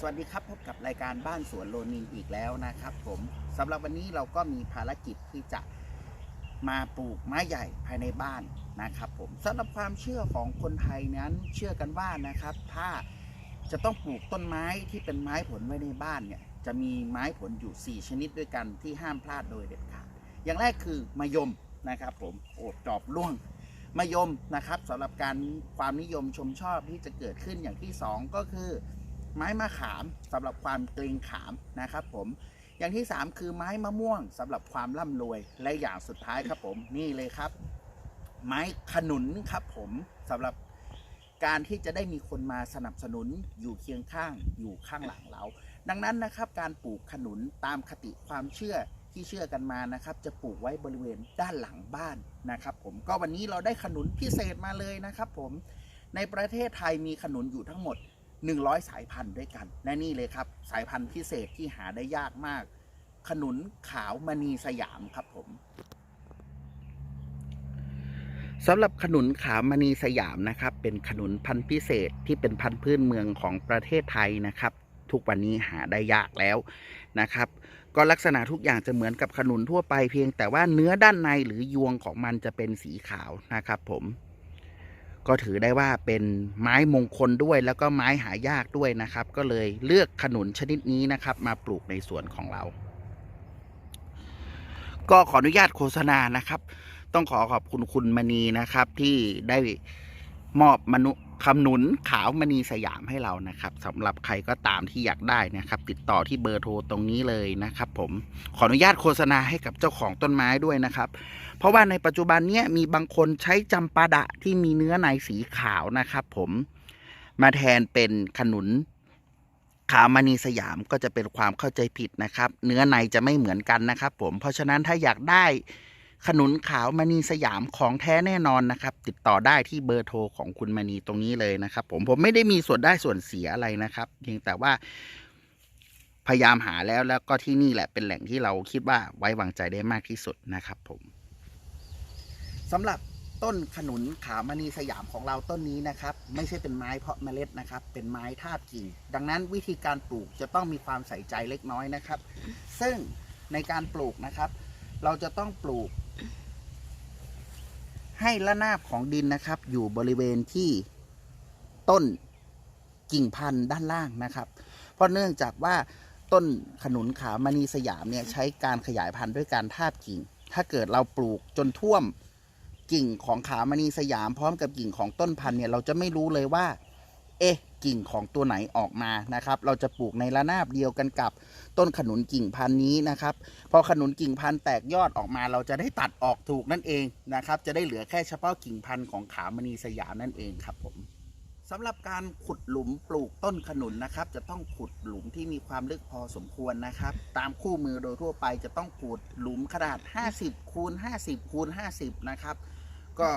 สวัสดีครับพบกับรายการบ้านสวนโลนินอีกแล้วนะครับ ผมสำหรับวันนี้เราก็มีภารกิจที่จะมาปลูกไม้ใหญ่ภายในบ้านนะครับผมสำหรับความเชื่อของคนไทยนั้นเชื่อกันว่านะครับ ถ้าจะต้องปลูกต้นไม้ที่เป็นไม้ผลไว้ในบ้านเนี่ยจะมีไม้ผลอยู่ 4 ชนิดด้วยกันที่ห้ามพลาดโดยเด็ดขาดอย่างแรกคือมะยมนะครับ ผมโอดจอบล่วงมะยมนะครับสำหรับการความนิยมชมชอบที่จะเกิดขึ้นอย่างที่สองก็คือ ไม้มะขามสำหรับความเกรงขามนะครับผมอย่างที่ 3 คือไม้มะม่วงสำหรับความร่ำรวย และอย่างสุดท้ายครับผมนี่เลยครับ ไม้ขนุนครับผมสำหรับการที่จะได้มีคนมาสนับสนุนอยู่เคียงข้างอยู่ข้างหลังเรา ดังนั้นนะครับการปลูกขนุนตามคติความเชื่อที่เชื่อกันมานะครับ จะปลูกไว้บริเวณด้านหลังบ้านนะครับ ผมก็วันนี้เราได้ขนุนพิเศษมาเลยนะครับ ผมในประเทศไทยมีขนุนอยู่ทั้งหมด 100 สายพันธุ์ด้วยกัน และนี่เลยครับ สายพันธุ์พิเศษที่หาได้ยากมาก ขนุนขาวมณีสยามครับผมสำหรับขนุนขาวมณีสยามนะครับ เป็นขนุนพันธุ์พิเศษที่เป็นพันธุ์พื้นเมืองของประเทศไทยนะครับ ทุกวันนี้หาได้ยากแล้วนะครับ ก็ลักษณะทุกอย่างจะเหมือนกับขนุนทั่วไปเพียงแต่ว่าเนื้อด้านในหรือยวงของมันจะเป็นสีขาวนะครับผม ก็ถือได้ว่าเป็นไม้มงคลด้วย แล้วก็ไม้หายากด้วยนะครับ ก็เลยเลือกขนุนชนิดนี้นะครับ มาปลูกในสวนของเรา ก็ขออนุญาตโฆษณานะครับ ต้องขอขอบคุณคุณมณีนะครับที่ได้มอบมนุ คำหนุนขาวมณีสยามให้เรานะครับสำหรับใครก็ตามที่อยากได้นะครับ ติดต่อที่เบอร์โทรตรงนี้เลยนะครับ ผมขออนุญาตโฆษณาให้กับเจ้าของต้นไม้ด้วยนะครับ เพราะว่าในปัจจุบันเนี้ยมีบางคนใช้จำปาดะที่มีเนื้อในสีขาวนะครับ ผมมาแทนเป็นขนุนขาวมณีสยามก็จะเป็นความเข้าใจผิดนะครับ เนื้อในจะไม่เหมือนกันนะครับ ผมเพราะฉะนั้นถ้าอยากได้ ขนุนขาวมณีสยามของแท้แน่นอนนะครับ ติดต่อได้ที่เบอร์โทรของคุณมณีตรงนี้เลยนะครับ ผมผมไม่ได้มีส่วนได้ส่วนเสียอะไรนะครับเพียงแต่ว่าพยายามหาแล้วแล้วก็ที่นี่แหละเป็นแหล่งที่เราคิดว่าไว้วางใจได้มากที่สุดนะครับผมสำหรับต้นขนุนขาวมณีสยามของเราต้นนี้นะครับ ไม่ใช่เป็นไม้เพาะเมล็ดนะครับ เป็นไม้ทาบกิ่ง ดังนั้นวิธีการปลูกจะต้องมีความใส่ใจเล็กน้อยนะครับ ซึ่งในการปลูกนะครับ เราจะต้องปลูก ให้ระนาบของดินนะครับ อยู่บริเวณที่ต้นกิ่งพันธุ์ด้านล่างนะครับ เพราะเนื่องจากว่าต้นขนุนขาวมณีสยามเนี่ยใช้การขยายพันธุ์ด้วยการทาบกิ่ง ถ้าเกิดเราปลูกจนท่วมกิ่งของขาวมณีสยาม พร้อมกับกิ่งของต้นพันธุ์เนี่ยเราจะไม่รู้เลยว่า เอ๊ะกิ่งของตัวไหนออกมานะครับ เราจะปลูกในระนาบเดียวกันกับต้นขนุนกิ่งพันธุ์นี้นะครับ พอขนุนกิ่งพันธุ์แตกยอดออกมา เราจะได้ตัดออกถูกนั่นเองนะครับ จะได้เหลือแค่เฉพาะกิ่งพันธุ์ของขามณีสยามนั่นเองครับผมสำหรับการขุดหลุมปลูกต้นขนุนนะครับ จะต้องขุดหลุมที่มีความลึกพอสมควรนะครับ ตามคู่มือโดยทั่วไปจะต้องขุดหลุมขนาด 50คูณ50คูณ50 นะครับ ก็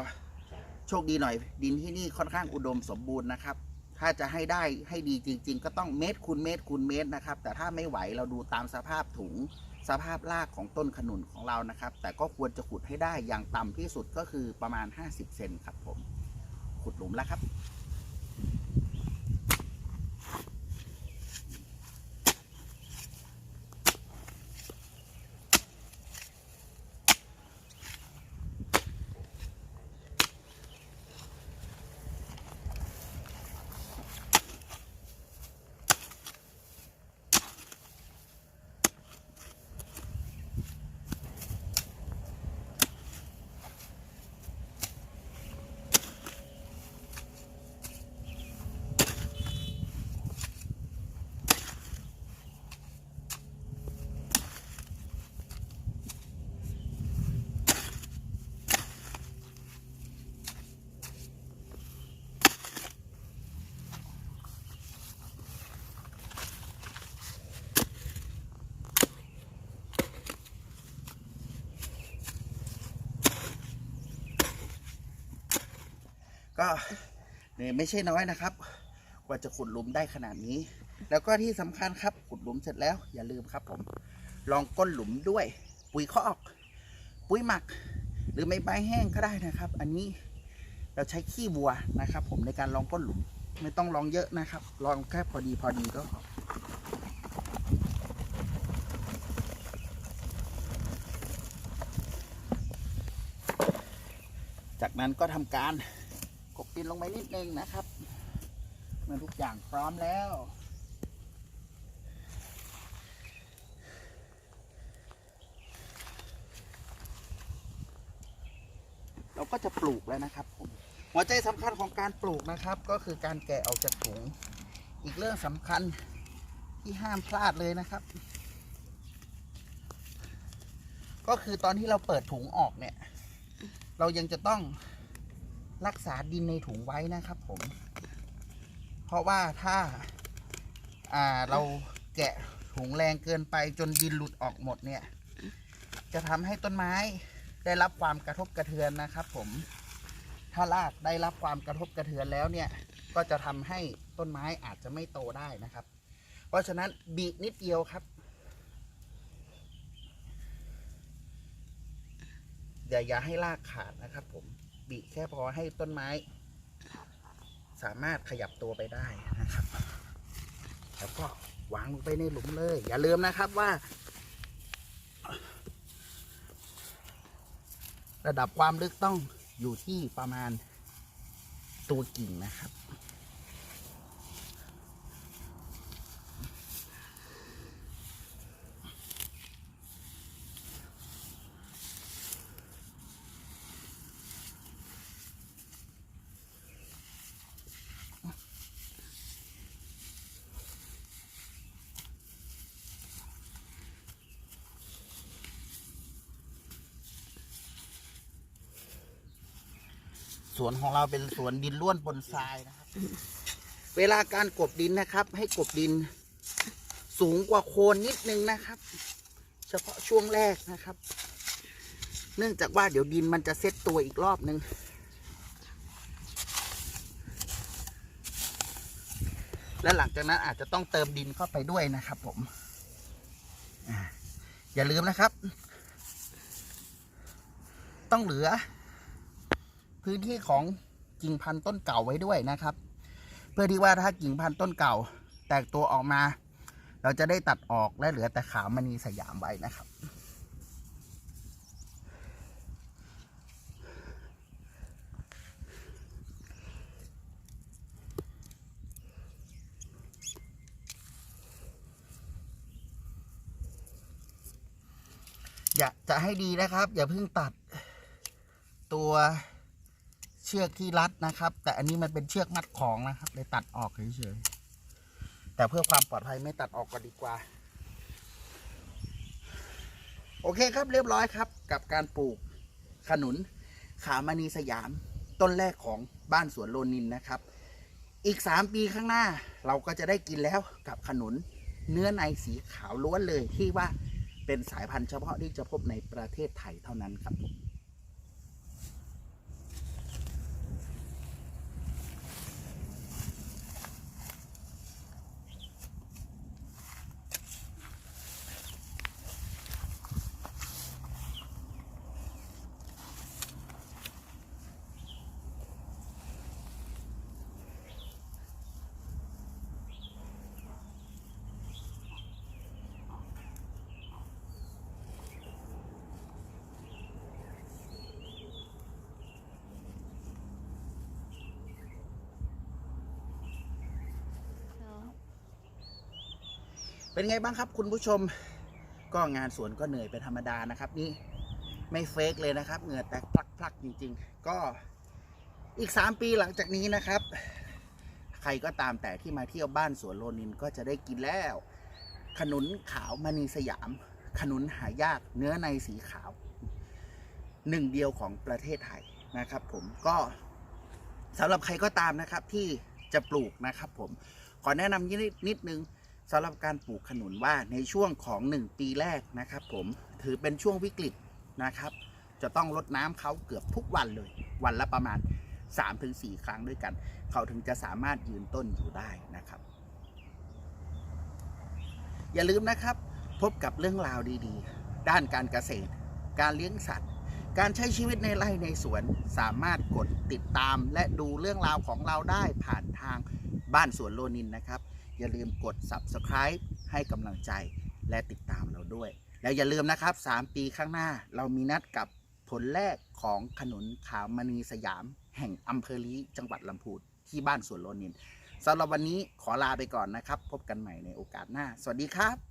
โชคดีหน่อยดินที่นี่ค่อนข้างอุดมสมบูรณ์นะครับ ถ้าจะให้ได้ให้ดีจริง ๆ ก็ต้องเมตรคูณเมตรคูณเมตรนะครับ แต่ถ้าไม่ไหวเราดูตามสภาพถุงสภาพรากของต้นขนุนของเรานะครับ แต่ก็ควรจะขุดให้ได้อย่างต่ำที่สุดก็คือประมาณ 50 เซนครับผม ขุดหลุมแล้วครับ ก็เหนื่อยไม่ใช่น้อยนะครับ กว่าจะขุดหลุมได้ขนาดนี้ แล้วก็ที่สำคัญครับขุดหลุมเสร็จแล้วอย่าลืมครับผม ลองก้นหลุมด้วย ปุ๋ยคอก ปุ๋ยหมัก หรือไม้ใบแห้งก็ได้นะครับ อันนี้เราใช้ขี้บัวนะครับ ผมในการลองก้นหลุมไม่ต้องลองเยอะนะครับ ลองแค่พอดีพอดีก็จากนั้นก็ทำการ กบดินลงไปนิดนึงนะครับ เมื่อทุกอย่างพร้อมแล้ว เราก็จะปลูกแล้วนะครับผมหัวใจสำคัญของการปลูกนะครับ ก็คือการแกะออกจากถุง อีกเรื่องสำคัญที่ห้ามพลาดเลยนะครับ ก็คือตอนที่เราเปิดถุงออกเนี่ย เรายังจะต้อง รักษาดินในถุงไว้นะครับผม เพราะว่าถ้าอ่าเราแกะถุงแรงเกินไปจนดินหลุดออกหมดเนี่ย จะทำให้ต้นไม้ได้รับความกระทบกระเทือนนะครับ ผม ถ้ารากได้รับความกระทบกระเทือนแล้วเนี่ย ก็จะทำให้ต้นไม้อาจจะไม่โตได้นะครับ เพราะฉะนั้นบีบนิดเดียวครับอย่าอย่าให้รากขาดนะครับผม บิแค่พอให้ต้นไม้ สามารถขยับตัวไปได้นะครับ แล้วก็วางลงไปในหลุมเลย อย่าลืมนะครับว่า ระดับความลึกต้องอยู่ที่ประมาณตัวกิ่งนะครับ สวนของเราเป็นสวนดินล้วนบนทรายนะครับ เวลาการกบดินนะครับ ให้กบดิน สูงกว่าโคนนิดนึงนะครับ เฉพาะช่วงแรกนะครับ เนื่องจากว่าเดี๋ยวดินมันจะเซ็ตตัวอีกรอบนึงและหลังจากนั้นอาจจะต้องเติมดินเข้าไปด้วยนะครับ ผมอ่าอย่าลืมนะครับ ต้องเหลือ พื้นที่ของกิ่งพันธุ์ต้นเก่าไว้ด้วยนะครับ เพื่อที่ว่าถ้ากิ่งพันธุ์ต้นเก่า แตกตัวออกมา เราจะได้ตัดออกและเหลือแต่ขาวมณีสยามไว้นะครับ อยากจะให้ดีนะครับ อย่าเพิ่งตัดตัว ชือกที่รัดนะครับ แต่อันนี้มันเป็นเชือกมัดของนะครับเลยตัดออกเฉยๆแต่เพื่อความปลอดภัยไม่ตัดออกก็ดีกว่า โอเคครับเรียบร้อยครับ กับการปลูกขนุนขามณีสยามต้นแรกของบ้านสวนโลนินนะครับ อีกสามปีข้างหน้าเราก็จะได้กินแล้วกับขนุนเนื้อในสีขาวล้วนเลยที่ว่าเป็นสายพันธุ์เฉพาะที่จะพบในประเทศไทยเท่านั้นครับ เป็นไงบ้างครับคุณผู้ชมก็งานสวนก็เหนื่อยเป็นธรรมดานะครับ นี่ไม่เฟกเลยนะครับ เหงื่อแตกพลักๆจริง ๆ ก็อีก 3 ปีหลังจากนี้นะครับ ใครก็ตามแต่ที่มาเที่ยวบ้านสวนโลนินก็จะได้กินแล้ว ขนุนขาวมณีสยาม ขนุนหายากเนื้อในสีขาว หนึ่งเดียวของประเทศไทยนะครับผมก็สำหรับใครก็ตามนะครับที่จะปลูกนะครับผมขอแนะนำนิดนิดนึง สำหรับการปลูกขนุนว่าในช่วงของ 1 ปีแรกนะครับผมถือเป็นช่วงวิกฤตนะครับ จะต้องรดน้ำเขาเกือบทุกวันเลย วันละประมาณ 3-4 ครั้งด้วยกัน เขาถึงจะสามารถยืนต้นอยู่ได้นะครับ อย่าลืมนะครับ พบกับเรื่องราวดีๆ ด้านการเกษตร การเลี้ยงสัตว์ การใช้ชีวิตในไร่ในสวนสามารถกดติดตาม และดูเรื่องราวของเราได้ผ่านทางบ้านสวนโลนินนะครับ อย่าลืมกด subscribe ให้กำลังใจและติดตามเราด้วย แล้วอย่าลืมนะครับ 3 ปีข้างหน้าเรามีนัดกับผลแรกของขนุนขาวมณีสยาม แห่งอำเภอลีจังหวัดลำพูนที่บ้านสวนโลนินสำหรับวันนี้ขอลาไปก่อนนะครับ พบกันใหม่ในโอกาสหน้า สวัสดีครับ